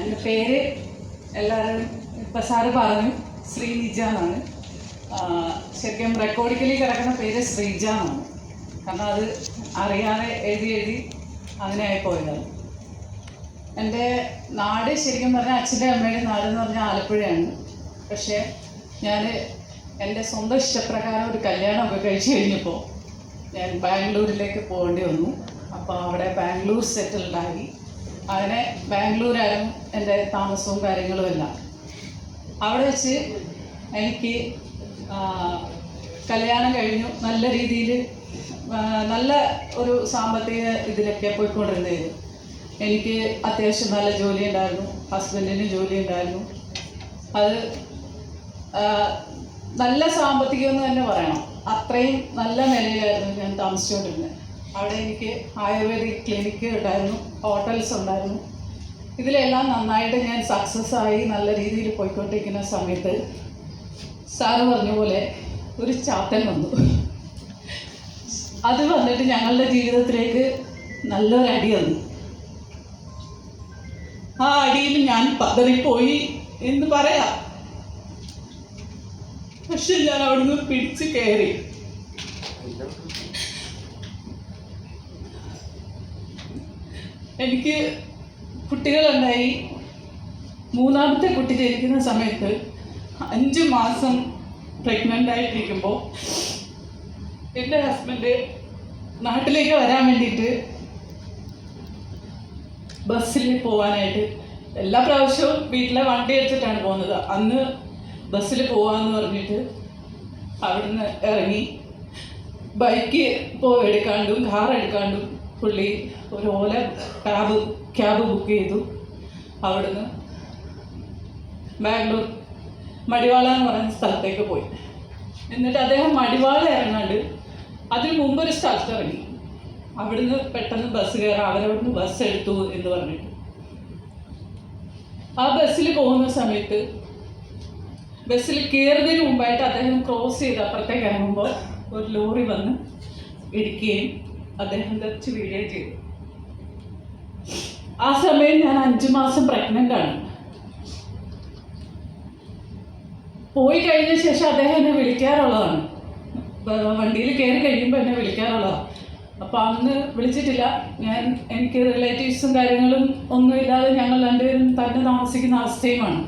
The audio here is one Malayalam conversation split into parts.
എന്റെ പേര് എല്ലാവരും ഇപ്പം സാറ് പറഞ്ഞു ശ്രീനിജ എന്നാണ് ശരിക്കും റെക്കോർഡിക്കലി കിടക്കുന്ന പേര് ശ്രീജ എന്നാണ് കാരണം അത് അറിയാതെ എഴുതി എഴുതി അങ്ങനെ ആയിപ്പോയതാണ് എന്റെ നാട് ശരിക്കും പറഞ്ഞാൽ അച്ഛന്റെ അമ്മയുടെ നാട് എന്ന് പറഞ്ഞാൽ ആലപ്പുഴയാണ്. പക്ഷേ ഞാൻ എന്റെ സ്വന്തം ഇഷ്ടപ്രകാരം ഒരു കല്യാണമൊക്കെ കഴിച്ചു കഴിഞ്ഞപ്പോൾ ഞാൻ ബാംഗ്ലൂരിലേക്ക് പോകേണ്ടി വന്നു. അപ്പോൾ അവിടെ ബാംഗ്ലൂർ സെറ്റിൽഡായി അങ്ങനെ ബാംഗ്ലൂരായിരുന്നു എന്റെ താമസവും കാര്യങ്ങളും എല്ലാം. അവിടെ വെച്ച് എനിക്ക് കല്യാണം കഴിഞ്ഞു. നല്ല രീതിയിൽ നല്ല ഒരു സാമ്പത്തിക ഇതിലൊക്കെ പോയിക്കൊണ്ടിരുന്നത് എനിക്ക് അത്യാവശ്യം നല്ല ജോലി ഉണ്ടായിരുന്നു. ഹസ്ബൻഡിന് ജോലി ഉണ്ടായിരുന്നു. അത് നല്ല സാമ്പത്തികം എന്ന് തന്നെ പറയണം. അത്രയും നല്ല നിലയിലായിരുന്നു ഞാൻ താമസിച്ചുകൊണ്ടിരുന്നത്. അവിടെ എനിക്ക് ആയുർവേദിക് ക്ലിനിക്ക് ഉണ്ടായിരുന്നു ഹോട്ടൽസ് ഉണ്ടായിരുന്നു. ഇതിലെല്ലാം നന്നായിട്ട് ഞാൻ സക്സസ് ആയി നല്ല രീതിയിൽ പോയിക്കൊണ്ടിരിക്കുന്ന സമയത്ത് സാറ് പറഞ്ഞ പോലെ ഒരു ചാത്തൻ വന്നു. അത് വന്നിട്ട് ഞങ്ങളുടെ ജീവിതത്തിലേക്ക് നല്ലൊരു അടി വന്നു. ആ അടിയിൽ ഞാൻ പതറിപ്പോയി എന്ന് പറയാം. പക്ഷെ ഞാൻ അവിടുന്ന് പിടിച്ച് കയറി. എനിക്ക് കുട്ടികളുണ്ടായി മൂന്നാമത്തെ കുട്ടി ജനിക്കുന്ന സമയത്ത് അഞ്ച് മാസം പ്രഗ്നന്റ് ആയിട്ടിരിക്കുമ്പോൾ എന്റെ ഹസ്ബൻഡ് നാട്ടിലേക്ക് വരാൻ വേണ്ടിയിട്ട് ബസ്സിൽ പോകാനായിട്ട് എല്ലാ പ്രാവശ്യവും വീട്ടിലെ വണ്ടി എടുത്തിട്ടാണ് പോകുന്നത്. അന്ന് ബസ്സിൽ പോകാമെന്ന് പറഞ്ഞിട്ട് അവിടുന്ന് ഇറങ്ങി. ബൈക്ക് പോ എടുക്കാണ്ടും കാർ എടുക്കാണ്ടും പുള്ളി ഒരു ഓല ക്യാബ് ക്യാബ് ബുക്ക് ചെയ്തു. അവിടുന്ന് ബാംഗ്ലൂർ മടിവാള എന്ന് പറയുന്ന സ്ഥലത്തേക്ക് പോയി. എന്നിട്ട് അദ്ദേഹം മടിവാള ഇറങ്ങാണ്ട് അതിന് മുമ്പ് ഒരു സ്ഥലത്ത് ഇറങ്ങി. അവിടുന്ന് പെട്ടെന്ന് ബസ് കയറാം അവരവിടുന്ന് ബസ് എടുത്തു എന്ന് പറഞ്ഞിട്ട്. ആ ബസ്സിൽ പോകുന്ന സമയത്ത് ബസ്സിൽ കയറുന്നതിന് മുമ്പായിട്ട് അദ്ദേഹം ക്രോസ് ചെയ്ത് അപ്പുറത്തേക്ക് ഇറങ്ങുമ്പോൾ ഒരു ലോറി വന്ന് ഇടിക്കുകയും അദ്ദേഹം തെച്ച് വീഴുകയും ചെയ്തു. ആ സമയം ഞാൻ അഞ്ചു മാസം പ്രഗ്നന്റ് ആണ്. പോയി കഴിഞ്ഞ ശേഷം അദ്ദേഹം എന്നെ വിളിക്കാറുള്ളതാണ്. വണ്ടിയിൽ കയറി കഴിയുമ്പോൾ എന്നെ വിളിക്കാറുള്ളതാണ്. അപ്പോൾ അന്ന് വിളിച്ചിട്ടില്ല. ഞാൻ എനിക്ക് റിലേറ്റീവ്സും കാര്യങ്ങളും ഒന്നുമില്ലാതെ ഞങ്ങൾ രണ്ടുപേരും തന്നെ താമസിക്കുന്ന അവസ്ഥയുമാണ്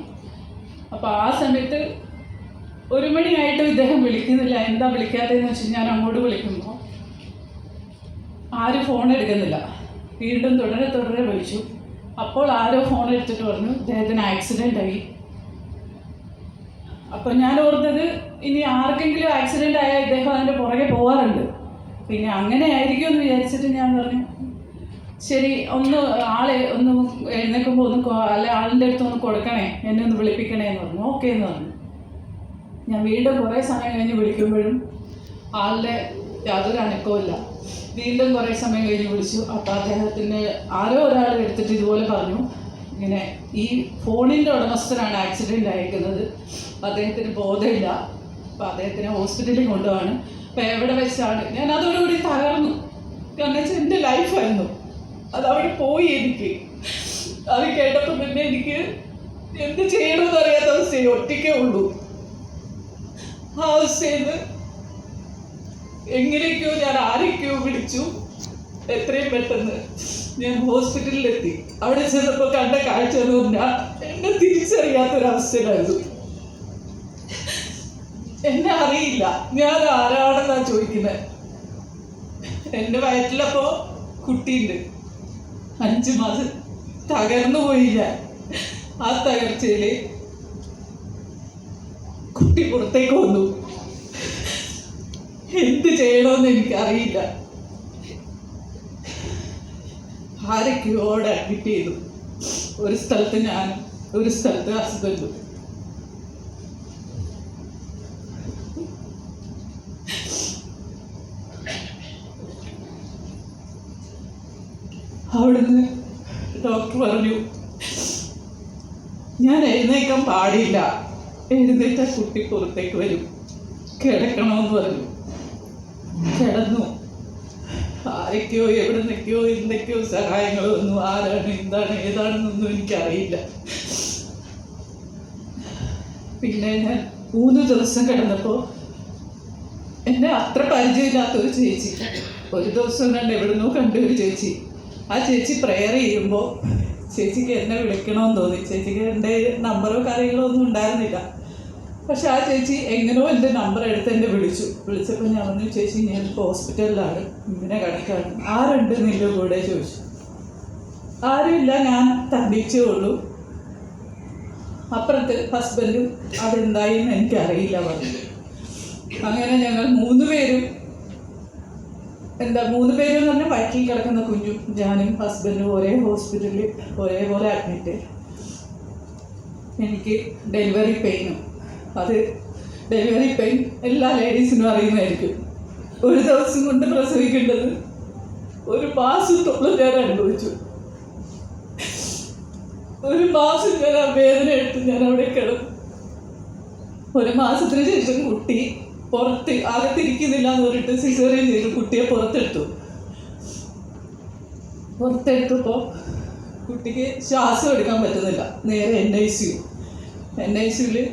അപ്പോൾ ആ സമയത്ത് ഒരു മണിയായിട്ടും ഇദ്ദേഹം വിളിക്കുന്നില്ല. എന്താ വിളിക്കാത്തതെന്ന് വെച്ചാൽ ഞാൻ അങ്ങോട്ട് വിളിക്കുമ്പോൾ ആരും ഫോൺ എടുക്കുന്നില്ല. വീണ്ടും തുടരെ തുടരെ വിളിച്ചു. അപ്പോൾ ആരോ ഫോൺ എടുത്തിട്ട് പറഞ്ഞു അദ്ദേഹത്തിന് ആക്സിഡന്റ് ആയി. അപ്പം ഞാൻ ഓർത്തത് ഇനി ആർക്കെങ്കിലും ആക്സിഡന്റ് ആയാൽ ഇദ്ദേഹം അതിന്റെ പുറകെ പോകാറുണ്ട് പിന്നെ അങ്ങനെ ആയിരിക്കും എന്ന് വിചാരിച്ചിട്ട് ഞാൻ പറഞ്ഞു ശരി ഒന്ന് ആളെ ഒന്ന് എഴുന്നേൽക്കുമ്പോൾ ഒന്ന് അല്ലെ ആളിന്റെ അടുത്ത് ഒന്ന് കൊടുക്കണേ എന്നെ ഒന്ന് വിളിപ്പിക്കണേ എന്ന് പറഞ്ഞു. ഓക്കെ എന്ന് പറഞ്ഞു. ഞാൻ വീണ്ടും കുറേ സമയം കഴിഞ്ഞ് വിളിക്കുമ്പോഴും ആളുടെ യാതൊരു അനക്കവുമില്ല. വീണ്ടും കുറേ സമയം കഴിഞ്ഞ് വിളിച്ചു. അപ്പോൾ അദ്ദേഹത്തിന്റെ ആരോ ഒരാൾ എടുത്തിട്ട് ഇതുപോലെ പറഞ്ഞു. ഇങ്ങനെ ഈ ഫോണിന്റെ ഉടമസ്ഥനാണ് ആക്സിഡന്റ് ആയിരിക്കുന്നത് അദ്ദേഹത്തിന് ബോധമില്ല. അപ്പോൾ അദ്ദേഹത്തിനെ ഹോസ്പിറ്റലിൽ കൊണ്ടുപോവാണ്. അപ്പോൾ എവിടെ വെച്ചാണ്? ഞാൻ അതോടുകൂടി തകർന്നു. കാരണം വെച്ചാൽ എന്റെ ലൈഫായിരുന്നു അത് അവിടെ പോയി എനിക്ക്. അത് കേട്ടപ്പോൾ പിന്നെ എനിക്ക് എന്ത് ചെയ്യണമെന്ന് അറിയാത്ത അവസ്ഥയിൽ ഒറ്റയ്ക്കേ ഉള്ളൂ. ആ അവസ്ഥയിൽ നിന്ന് എങ്ങനെയൊക്കെയോ ഞാൻ ആരൊക്കെയോ വിളിച്ചു. എത്രയും പെട്ടെന്ന് ഞാൻ ഹോസ്പിറ്റലിലെത്തി. അവിടെ ചെന്നപ്പോൾ കണ്ട കാഴ്ച എന്ന് പറഞ്ഞാൽ എന്നെ തിരിച്ചറിയാത്തൊരവസ്ഥയിലായിരുന്നു. എന്നെ അറിയില്ല. ഞാൻ ആരാണെന്നാ ചോദിക്കുന്നത് എന്റെ വയറ്റിലപ്പോ കുട്ടിയുണ്ട്. അഞ്ച് മാസം തകർന്നു പോയില്ല. ആ തകർച്ചയിൽ കുട്ടി പുറത്തേക്ക് വന്നു. എന്ത് ചെയ്യണമെന്ന് എനിക്കറിയില്ല. ആരൊക്കെയോടെ അഡ്മിറ്റ് ചെയ്തു. ഒരു സ്ഥലത്ത് ഞാൻ ഒരു സ്ഥലത്ത് ഹസ്ബൻഡും അവിടുന്ന് ഡോക്ടർ പറഞ്ഞു ഞാൻ എഴുന്നേക്കാൻ പാടില്ല. എഴുന്നേറ്റ കുട്ടി പുറത്തേക്ക് വരും. കിടക്കണമെന്ന് പറഞ്ഞു. കിടന്നു. ആരൊക്കെയോ എവിടെ നിന്നൊക്കെയോ എന്തൊക്കെയോ സഹായങ്ങൾ വന്നു ആരാണ് എന്താണ് ഏതാണെന്നൊന്നും എനിക്കറിയില്ല. പിന്നെ ഞാൻ മൂന്ന് ദിവസം കിടന്നപ്പോൾ എന്നെ അത്ര പരിചയമില്ലാത്ത ഒരു ചേച്ചി. ഒരു ദിവസം കണ്ട് എവിടുന്നോ കണ്ടു ഒരു ചേച്ചി. ആ ചേച്ചി പ്രെയർ ചെയ്യുമ്പോൾ ചേച്ചിക്ക് എന്നെ വിളിക്കണമെന്ന് തോന്നി. ചേച്ചിക്ക് എന്റെ നമ്പറോ കാര്യങ്ങളോ ഒന്നും ഉണ്ടായിരുന്നില്ല. പക്ഷെ ആ ചേച്ചി എങ്ങനെയോ എന്റെ നമ്പർ എടുത്ത് എന്നെ വിളിച്ചു. വിളിച്ചപ്പോൾ ഞാൻ പറഞ്ഞു ചേച്ചി ഞാൻ ഇപ്പോൾ ഹോസ്പിറ്റലിലാണ് ഇങ്ങനെ കിടക്കാണ്. ആരുണ്ട് നിന്റെ കൂടെ ചോദിച്ചു. ആരുമില്ല ഞാൻ തന്നിച്ചേ ഉള്ളൂ. അപ്പുറത്ത് ഹസ്ബൻഡും അവിടെ ഉണ്ടായിന്ന് എനിക്കറിയില്ല പറഞ്ഞു. അങ്ങനെ ഞങ്ങൾ മൂന്ന് പേരും എന്താ മൂന്ന് പേരും എന്ന് പറഞ്ഞാൽ വയറ്റിൽ കിടക്കുന്ന കുഞ്ഞും ഞാനും ഹസ്ബൻഡും ഒരേ ഹോസ്പിറ്റലിൽ ഒരേപോലെ അഡ്മിറ്റ് എനിക്ക് ഡെലിവറി പെയിനും അത് ഡെലിവറി പെയിൻ എല്ലാ ലേഡീസിനും അറിയുന്നതായിരിക്കും. ഒരു ദിവസം കൊണ്ട് പ്രസവിക്കേണ്ടത് ഒരു മാസത്തോളം ഞാൻ അനുഭവിച്ചു. ഒരു മാസം ഞാൻ ആ വേദന എടുത്ത് ഞാൻ അവിടെ കിടന്നു. ഒരു മാസത്തിന് ശേഷം കുട്ടി പുറത്ത് അകത്തിരിക്കുന്നില്ല എന്ന് പറഞ്ഞിട്ട് സിസേറിയൻ ചെയ്തു. കുട്ടിയെ പുറത്തെടുത്തു. പുറത്തെടുത്തപ്പോൾ കുട്ടിക്ക് ശ്വാസം എടുക്കാൻ പറ്റുന്നില്ല. നേരെ N I C U. N I സിയുൽ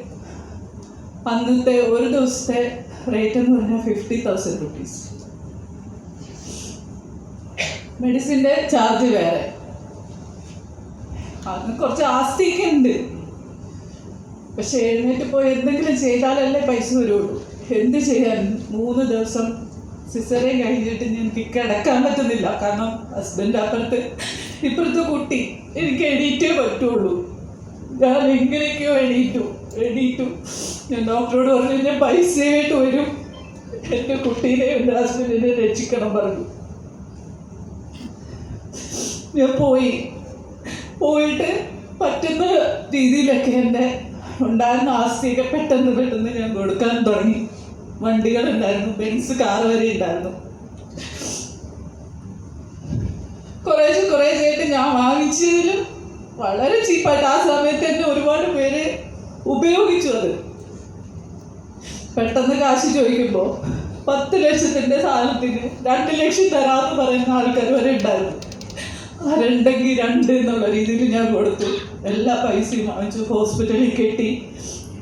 അന്നത്തെ ഒരു ദിവസത്തെ റേറ്റ് എന്ന് പറഞ്ഞാൽ ഫിഫ്റ്റി തൗസൻഡ് റുപ്പീസ് മെഡിസിന്റെ ചാർജ് വേറെ. അന്ന് കുറച്ച് ആസ്തിയൊക്കെ ഉണ്ട്. പക്ഷെ എഴുന്നേറ്റ് പോയി എന്തെങ്കിലും ചെയ്താലല്ലേ പൈസ വരുള്ളൂ. എന്ത് ചെയ്യാൻ? മൂന്ന് ദിവസം സിസറേൻ കഴിഞ്ഞിട്ട് എനിക്ക് കിടക്കാൻ പറ്റുന്നില്ല. കാരണം ഹസ്ബൻഡ് അപ്പുറത്ത് ഇപ്പുറത്തെ കുട്ടി. എനിക്ക് എണീറ്റേ പറ്റുള്ളൂ. ഞാൻ എങ്ങനെയൊക്കെയോ എണീറ്റു. എണീറ്റു. ഞാൻ ഡോക്ടറോട് പറഞ്ഞു ഞാൻ പൈസയായിട്ട് വരും. എന്റെ കുട്ടീനെ എന്റെ ഹസ്ബൻഡിനെ രക്ഷിക്കണം പറഞ്ഞു. ഞാൻ പോയി. പോയിട്ട് പറ്റുന്ന രീതിയിലൊക്കെ എന്റെ ഉണ്ടായിരുന്ന ആസ്തിയൊക്കെ പെട്ടെന്ന് പെട്ടെന്ന് ഞാൻ കൊടുക്കാൻ തുടങ്ങി. വണ്ടികളുണ്ടായിരുന്നു ബെൻസ് കാർ വരെ ഉണ്ടായിരുന്നു. കുറേശ്ശെ ചെയ്തിട്ട് ഞാൻ വാങ്ങിച്ചതിലും വളരെ ചീപ്പായിട്ട് ആ സമയത്ത് തന്നെ ഒരുപാട് പേര് ഉപയോഗിച്ചു അത്. പെട്ടെന്ന് കാശ് ചോദിക്കുമ്പോൾ പത്ത് ലക്ഷത്തിന്റെ സാധനത്തിന് രണ്ട് ലക്ഷം തരാമെന്ന് പറയുന്ന ആൾക്കാർ വരെ ഉണ്ടായിരുന്നു. രണ്ടെങ്കിൽ രണ്ട് എന്നുള്ള രീതിയിൽ ഞാൻ കൊടുത്തു. എല്ലാ പൈസയും വാങ്ങിച്ചു ഹോസ്പിറ്റലിൽ കെട്ടി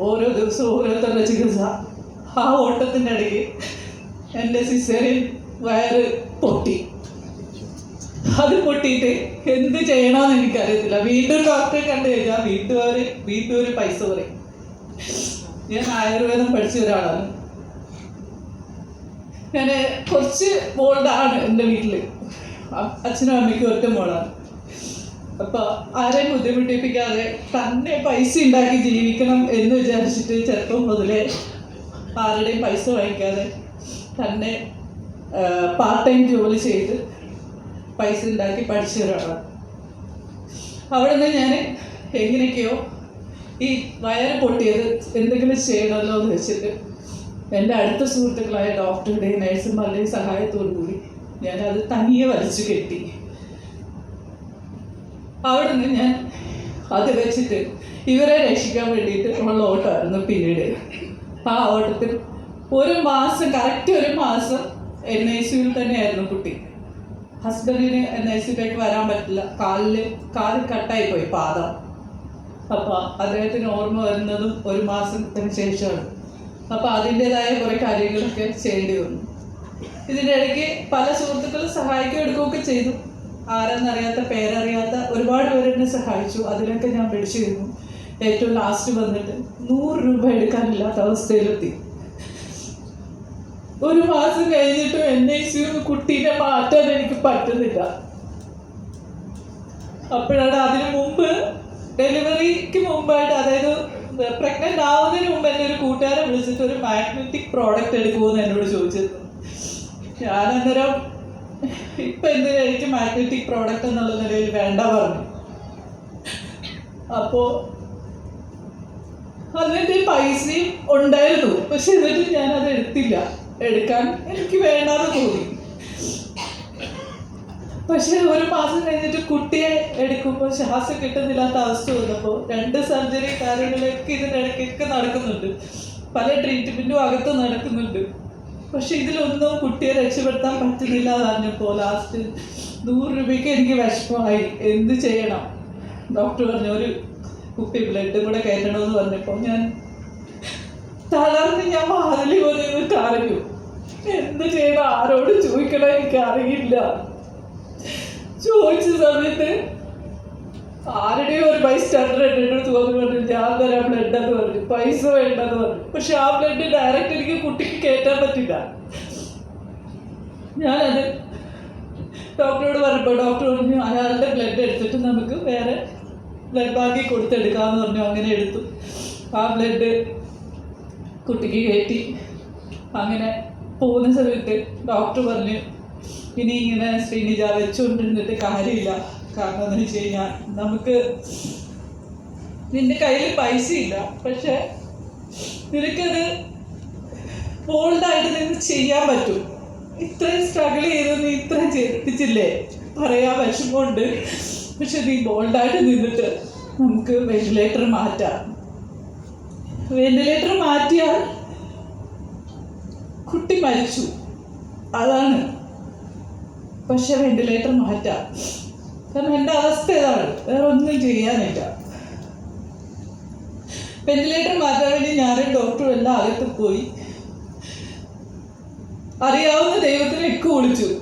ഓരോ ദിവസവും ഓരോരുത്തരുടെ ചികിത്സ. ആ ഓട്ടത്തിന്റെ ഇടയ്ക്ക് എന്റെ സിസേറിയൻ വയറ് പൊട്ടി. അത് പൊട്ടിയിട്ട് എന്ത് ചെയ്യണമെന്ന് എനിക്കറിയത്തില്ല. വീണ്ടും ഡോക്ടറെ കണ്ടു കഴിഞ്ഞാൽ വീണ്ടും ഒരു പൈസ പറയും. ഞാൻ ആയുർവേദം പഠിച്ച ഒരാളാണ്. ഞാൻ കുറച്ച് ബോൾഡാണ് എന്റെ വീട്ടിൽ അച്ഛനും അമ്മയ്ക്കും ഒറ്റ മോളാണ്. അപ്പൊ ആരെയും ബുദ്ധിമുട്ടിപ്പിക്കാതെ തന്നെ പൈസ ഉണ്ടാക്കി ജീവിക്കണം എന്ന് വിചാരിച്ചിട്ട് ചെറുപ്പം മുതലേ ആരുടെയും പൈസ വാങ്ങിക്കാതെ തന്നെ പാർട്ട് ടൈം ജോലി ചെയ്ത് പൈസ ഉണ്ടാക്കി പഠിച്ച ഒരാളാണ്. അവിടെ നിന്ന് ഞാൻ എങ്ങനെയൊക്കെയോ ഈ വയറ് പൊട്ടിയത് എന്തെങ്കിലും ചെയ്യണമല്ലോ എന്ന് വെച്ചിട്ട് എന്റെ അടുത്ത സുഹൃത്തുക്കളായ ഡോക്ടറുടെയും നഴ്സുമാരുടെയും സഹായത്തോടു കൂടി ഞാനത് തനിയെ വലിച്ചു കെട്ടി. അവിടെ നിന്ന് ഞാൻ അത് വെച്ചിട്ട് ഇവരെ രക്ഷിക്കാൻ വേണ്ടിയിട്ട് ഉള്ള ഓട്ടമായിരുന്നു പിന്നീട്. ആ ഓട്ടത്തിൽ ഒരു മാസം കറക്റ്റ് ഒരു മാസം എൻ ഐ സിയിൽ തന്നെയായിരുന്നു കുട്ടി. ഹസ്ബൻഡിന് എൻ ഐ സിയിലേക്ക് വരാൻ പറ്റില്ല. കാലിൽ കാൽ കട്ടായി പോയി പാദം. അപ്പോൾ അദ്ദേഹത്തിന് ഓർമ്മ വരുന്നതും ഒരു മാസത്തിന് ശേഷമാണ്. അപ്പോൾ അതിന്റെതായ കുറേ കാര്യങ്ങളൊക്കെ ചെയ്യേണ്ടി വന്നു. ഇതിന്റെ ഇടയ്ക്ക് പല സുഹൃത്തുക്കളും സഹായിക്കുകയും എടുക്കുകയൊക്കെ ചെയ്തു. ആരെന്നറിയാത്ത പേരറിയാത്ത ഒരുപാട് പേര് എന്നെ സഹായിച്ചു. അതിനൊക്കെ ഞാൻ പിടിച്ചിരുന്നു. ഏറ്റവും ലാസ്റ്റ് വന്നിട്ട് നൂറ് രൂപ എടുക്കാനില്ലാത്ത അവസ്ഥയിലെത്തി. ഒരു മാസം കഴിഞ്ഞിട്ടും സിന്ന് കുട്ടീനെ മാറ്റാൻ എനിക്ക് പറ്റുന്നില്ല. അപ്പോഴാണ് അതിനു മുമ്പ് ഡെലിവറിക്ക് മുമ്പായിട്ട് അതായത് പ്രഗ്നന്റ് ആവുന്നതിന് മുമ്പ് എന്റെ ഒരു കൂട്ടുകാരെ വിളിച്ചിട്ട് ഒരു മാഗ്നറ്റിക് പ്രോഡക്റ്റ് എടുക്കുമെന്ന് എന്നോട് ചോദിച്ചിരുന്നു. ഞാൻ അന്നേരം ഇപ്പൊ എന്തിനാ എനിക്ക് മാഗ്നറ്റിക് പ്രോഡക്റ്റ് എന്നുള്ള നിലയിൽ വേണ്ട പറഞ്ഞു. അപ്പോ അതിന്റെ പൈസയും ഉണ്ടായിരുന്നു. പക്ഷെ എന്നിട്ട് ഞാൻ അത് എടുത്തില്ല. എടുക്കാൻ എനിക്ക് വേണ്ടാന്ന് തോന്നി. പക്ഷെ ഒരു മാസം കഴിഞ്ഞിട്ട് കുട്ടിയെ എടുക്കുമ്പോൾ ശ്വാസം കിട്ടുന്നില്ലാത്ത അവസ്ഥ വന്നപ്പോൾ രണ്ട് സർജറി കാര്യങ്ങളൊക്കെ ഇതിനിടയ്ക്കൊക്കെ നടക്കുന്നുണ്ട്. പല ട്രീറ്റ്മെന്റും അകത്ത് നടക്കുന്നുണ്ട്. പക്ഷെ ഇതിലൊന്നും കുട്ടിയെ രക്ഷപ്പെടുത്താൻ പറ്റുന്നില്ല പറഞ്ഞപ്പോൾ ലാസ്റ്റ് നൂറ് രൂപയ്ക്ക് എനിക്ക് വിഷമമായി. എന്ത് ചെയ്യണം? ഡോക്ടർ പറഞ്ഞു ഒരു കുപ്പി ബ്ലഡ് കൂടെ കയറ്റണമെന്ന് പറഞ്ഞപ്പോൾ ഞാൻ തളർന്ന് ഞാൻ വാതിലി പോലെ കരഞ്ഞു. എന്ത് ചെയ്യണം? ആരോട് ചോദിക്കണം എനിക്ക് അറിയില്ല. ചോദിച്ച സമയത്ത് ആരുടെയോ ഒരു ബൈസ്റ്റാൻഡർ എന്റെ അടുത്ത് വന്ന് പറഞ്ഞു ഞാൻ തരാം ബ്ലഡ് എന്ന് പറഞ്ഞു പൈസ വേണ്ടെന്ന് പറഞ്ഞു. പക്ഷെ ആ ബ്ലഡ് ഡയറക്റ്റ് എനിക്ക് കുട്ടിക്ക് കയറ്റാൻ പറ്റില്ല. ഞാനത് ഡോക്ടറോട് പറഞ്ഞപ്പോൾ ഡോക്ടർ പറഞ്ഞു അയാളുടെ ബ്ലഡ് എടുത്തിട്ട് നമുക്ക് വേറെ ബ്ലഡ് ബാങ്കിൽ കൊടുത്തെടുക്കാമെന്ന് പറഞ്ഞു അങ്ങനെ എടുത്തു. ആ ബ്ലഡ് കുട്ടിക്ക് കയറ്റി. അങ്ങനെ പോകുന്ന സമയത്ത് ഡോക്ടർ പറഞ്ഞു ഇനി ഇങ്ങനെ ശ്രീനിജ വെച്ചുകൊണ്ടിരുന്നിട്ട് കാര്യമില്ല. കാരണം എന്ന് വെച്ച് കഴിഞ്ഞാൽ നമുക്ക് നിന്റെ കയ്യിൽ പൈസ ഇല്ല പക്ഷെ നിനക്കത് ബോൾഡായിട്ട് നിന്ന് ചെയ്യാൻ പറ്റും. ഇത്രയും സ്ട്രഗിൾ ചെയ്ത് നീ ഇത്രയും ചെയ്തിട്ടില്ലേ പറയാൻ വിഷമമുണ്ട്. പക്ഷെ നീ ബോൾഡായിട്ട് നിന്നിട്ട് നമുക്ക് വെന്റിലേറ്റർ മാറ്റാം. വെന്റിലേറ്റർ മാറ്റിയാൽ കുട്ടി മരിച്ചു. അതാണ് പക്ഷെ വെന്റിലേറ്റർ മാറ്റാം. കാരണം എന്റെ അവസ്ഥ ഇതാണ്. വേറെ ഒന്നും ചെയ്യാനില്ല. വെന്റിലേറ്റർ മാറ്റാൻ വേണ്ടി ഞാനും ഡോക്ടറും എല്ലാം അകത്ത് പോയി. അറിയാവുന്ന ദൈവത്തിനൊക്കെ വിളിച്ചു.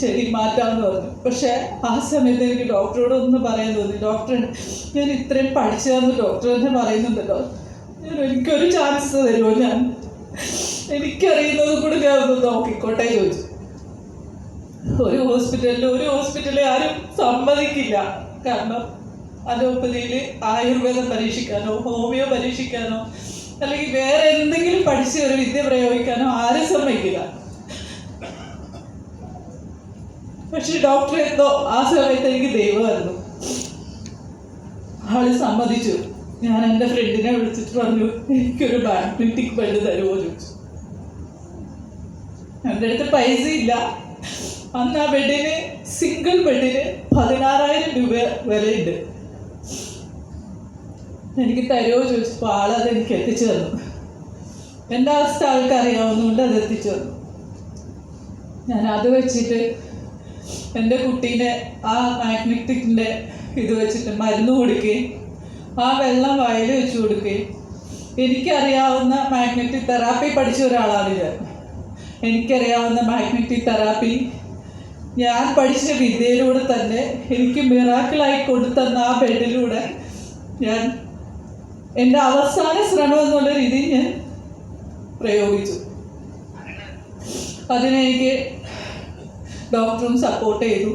ശരി മാറ്റാമെന്ന് പറഞ്ഞു. പക്ഷെ ആ സമയത്ത് എനിക്ക് ഡോക്ടറോട് ഒന്ന് പറയാൻ തോന്നി. ഡോക്ടർ ഞാൻ ഇത്രയും പഠിച്ചതെന്ന് ഡോക്ടർ തന്നെ പറയുന്നുണ്ടല്ലോ. ഞാൻ എനിക്കൊരു ചാൻസ് തരുമോ ഞാൻ? എനിക്കറിയുന്നത് കൂടെ ഞാൻ ഒന്ന് നോക്കിക്കോട്ടെ ചോദിച്ചു. ഒരു ഹോസ്പിറ്റലിൽ ഒരു ഹോസ്പിറ്റലിൽ ആരും സമ്മതിക്കില്ല. കാരണം അലോപ്പതിയിൽ ആയുർവേദം പരീക്ഷിക്കാനോ ഹോമിയോ പരീക്ഷിക്കാനോ അല്ലെങ്കിൽ വേറെ എന്തെങ്കിലും പഠിച്ച് ഒരു വിദ്യ പ്രയോഗിക്കാനോ ആരും സമ്മതിക്കില്ല. പക്ഷെ ഡോക്ടർ എന്തോ ആ സമയത്ത് എനിക്ക് ദൈവമായിരുന്നു ആൾ സമ്മതിച്ചു. ഞാൻ എന്റെ ഫ്രണ്ടിനെ വിളിച്ചിട്ട് പറഞ്ഞു എനിക്കൊരു ബാഡ്മിന്റിക് ബെഡ് തരുമോ? ചോദിച്ചു. എന്റെ അടുത്ത് പൈസ ഇല്ല അന്ന് ആ ബെഡിന് സിംഗിൾ ബെഡിന് പതിനാറായിരം രൂപ വിലയുണ്ട്. എനിക്ക് തരുമോ ചോദിച്ചപ്പോൾ ആളത് എനിക്ക് എത്തിച്ചു തന്നു. എന്റെ അവസ്ഥ ആൾക്കറിയാവുന്നതുകൊണ്ട് അത് എത്തിച്ചു തന്നു. ഞാൻ അത് വെച്ചിട്ട് എന്റെ കുട്ടീനെ ആ മാഗ്നറ്റിക്കിന്റെ ഇത് വെച്ചിട്ട് മരുന്ന് കൊടുക്കുകയും ആ വെള്ളം വയൽ വെച്ച് കൊടുക്കുകയും എനിക്കറിയാവുന്ന മാഗ്നറ്റിക് തെറാപ്പി പഠിച്ച ഒരാളാണ് ഞാൻ. എനിക്കറിയാവുന്ന മാഗ്നറ്റിക് തെറാപ്പി ഞാൻ പഠിച്ച വിദ്യയിലൂടെ തന്നെ എനിക്ക് മിറാക്കിളായി കൊടുത്തന്ന ആ ബെഡിലൂടെ ഞാൻ എന്റെ അവസാന ശ്രമം എന്നുള്ള രീതിയിൽ ഞാൻ പ്രയോഗിച്ചു. അതിനെനിക്ക് ഡോക്ടറും സപ്പോർട്ട് ചെയ്തു.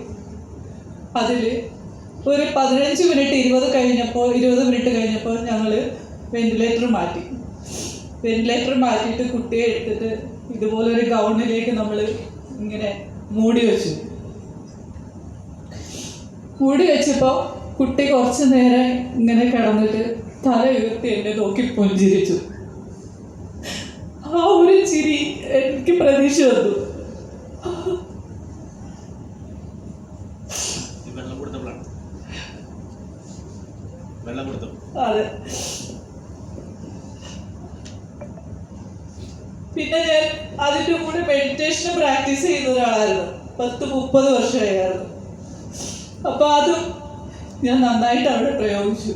അതിൽ ഒരു പതിനഞ്ച് മിനിറ്റ് ഇരുപത് കഴിഞ്ഞപ്പോൾ ഇരുപത് മിനിറ്റ് കഴിഞ്ഞപ്പോൾ ഞങ്ങൾ വെന്റിലേറ്റർ മാറ്റി. വെന്റിലേറ്റർ മാറ്റിയിട്ട് കുട്ടിയെ എടുത്തിട്ട് ഇതുപോലൊരു ഗൗണിലേക്ക് നമ്മൾ ഇങ്ങനെ മൂടി വെച്ചു. മൂടി വെച്ചപ്പോൾ കുട്ടി കുറച്ചു നേരം ഇങ്ങനെ കിടന്നിട്ട് തല ഉയർത്തി എന്നെ നോക്കി പുഞ്ചിരിച്ചു. ആ ഒരു ചിരി എനിക്ക് പ്രതീക്ഷ വന്നു. വെള്ളം കൊടുത്തു? അതെ. പിന്നെ ഞാൻ അതിന്റെ കൂടെ മെഡിറ്റേഷൻ പ്രാക്ടീസ് ചെയ്യുന്ന ഒരാളായിരുന്നു. പത്ത് മുപ്പത് വർഷമായിരുന്നു. അപ്പോൾ അതും ഞാൻ നന്നായിട്ട് അവിടെ പ്രയോഗിച്ചു.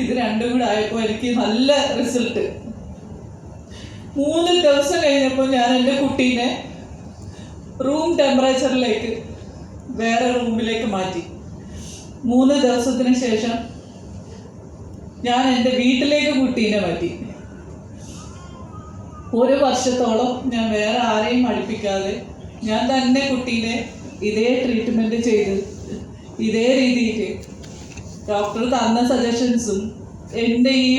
ഇത് രണ്ടും കൂടെ ആയപ്പോൾ എനിക്ക് നല്ല റിസൾട്ട്. മൂന്ന് ദിവസം കഴിഞ്ഞപ്പോൾ ഞാൻ എന്റെ കുട്ടീനെ റൂം ടെമ്പറേച്ചറിലേക്ക് വേറെ റൂമിലേക്ക് മാറ്റി. മൂന്ന് ദിവസത്തിന് ശേഷം ഞാൻ എന്റെ വീട്ടിലേക്ക് കുട്ടീനെ മാറ്റി. ഒരു വർഷത്തോളം ഞാൻ വേറെ ആരെയും അടുപ്പിക്കാതെ ഞാൻ തന്നെ കുട്ടീനെ ഇതേ ട്രീറ്റ്മെന്റ് ചെയ്ത് ഇതേ രീതിയിൽ ഡോക്ടർ തന്ന സജഷൻസും എന്റെ ഈ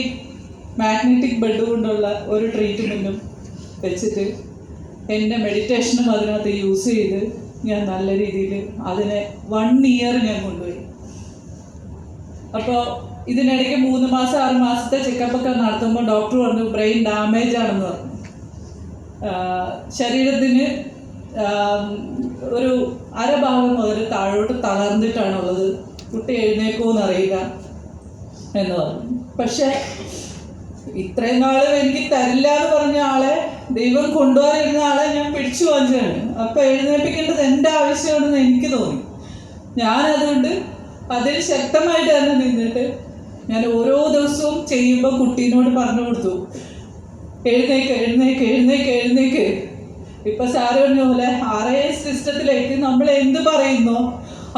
മാഗ്നറ്റിക് ബെഡ് കൊണ്ടുള്ള ഒരു ട്രീറ്റ്മെന്റും വെച്ചിട്ട് എന്റെ മെഡിറ്റേഷനും അതിനകത്ത് യൂസ് ചെയ്ത് ഞാൻ നല്ല രീതിയിൽ അതിനെ വൺ ഇയർ ഞാൻ കൊണ്ടുപോയി. അപ്പോൾ ഇതിനിടയ്ക്ക് മൂന്ന് മാസം ആറ് മാസത്തെ ചെക്കപ്പ് ഒക്കെ നടത്തുമ്പോൾ ഡോക്ടർ പറഞ്ഞു ബ്രെയിൻ ഡാമേജ് ആണെന്ന് പറഞ്ഞു. ശരീരത്തിന് ഒരു അരഭാഗം മുതൽ താഴോട്ട് തളർന്നിട്ടാണുള്ളത്. കുട്ടി എഴുന്നേക്കുമെന്ന് അറിയുക എന്ന് പറഞ്ഞു പക്ഷേ ഇത്രയും നാളും എനിക്ക് തരില്ല എന്ന് പറഞ്ഞ ആളെ ദൈവം കൊണ്ടുപോകാനിരുന്ന ആളെ ഞാൻ പിടിച്ചു വാങ്ങിച്ചാണ് അപ്പൊ എഴുന്നേൽപ്പിക്കേണ്ടത് എന്റെ ആവശ്യമാണെന്ന് എനിക്ക് തോന്നി. ഞാൻ അതുകൊണ്ട് അതിൽ ശക്തമായിട്ട് തന്നെ നിന്നിട്ട് ഞാൻ ഓരോ ദിവസവും ചെയ്യുമ്പോൾ കുട്ടീനോട് പറഞ്ഞു കൊടുത്തു. എഴുന്നേക്ക് എഴുന്നേക്ക് എഴുന്നേക്ക് എഴുന്നേക്ക്. ഇപ്പൊ സാറ് പറഞ്ഞ പോലെ ആർ ഐ സിസ്റ്റത്തിലേക്ക് നമ്മൾ എന്ത് പറയുന്നു?